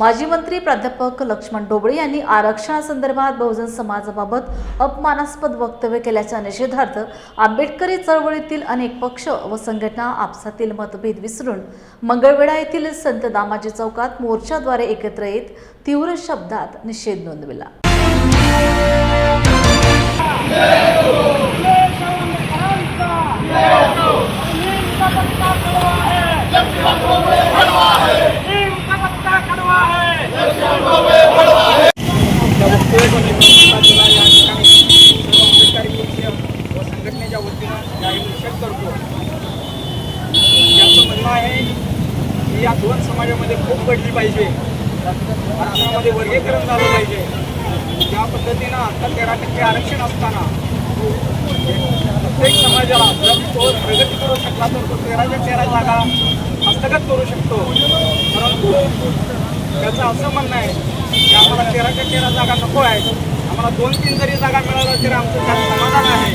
माजी मंत्री प्राध्यापक लक्ष्मण डोबळे यांनी आरक्षणासंदर्भात बहुजन समाजाबाबत अपमानास्पद वक्तव्य केल्याच्या निषेधार्थ आंबेडकरी चळवळीतील अनेक पक्ष व संघटना आपसातील मतभेद विसरून मंगळवेढा येथील संत दामाजी चौकात मोर्चाद्वारे एकत्र येत तीव्र शब्दात निषेध नोंदविला. या ठिकाणी व संघटनेच्या वतीनं जाहीर निषेध करतो याचं म्हणणं आहे की या दोन समाजामध्ये खूप घडली पाहिजे आरक्षणामध्ये वर्गीकरण झालं पाहिजे ज्या पद्धतीनं आता तेरा टक्के आरक्षण असताना प्रत्येक समाजाला जर तो प्रगती करू शकला तर तो तेराच्या तेरा जागा हस्तगत करू शकतो. परंतु त्याचं असं म्हणणं आहे की आम्हाला तेराच्या तेरा जागा नको आहे आम्हाला दोन तीन जरी जागा मिळाल्या तरी आमचं त्यात समाधान आहे.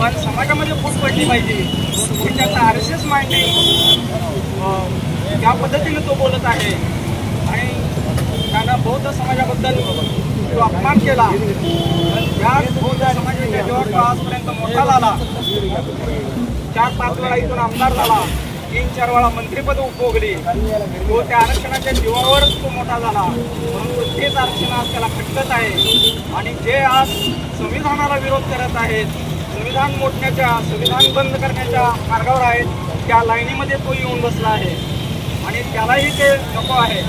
पण समाजामध्ये फूट पडली पाहिजे. त्याचा आर एस त्या पद्धतीने तो बोलत आहे. आणि त्यानं बौद्ध समाजाबद्दल तो अपमान केला त्या बौद्ध समाजाच्या जेव्हा तो आजपर्यंत मोठा झाला. चार पाच वेळा इथून आमदार झाला. तीन चार वेळा मंत्रिपद उपभोगली. तो त्या आरक्षणाच्या जीवावरच तो मोठा झाला. परंतु तेच आरक्षण आज त्याला खटकत आहे. आणि जे आज संविधानाला विरोध करत आहेत संविधान मोडण्याच्या संविधान बंद करण्याच्या मार्गावर आहेत त्या लाईनीमध्ये तो येऊन बसला आहे. आणि त्यालाही ते नको आहे.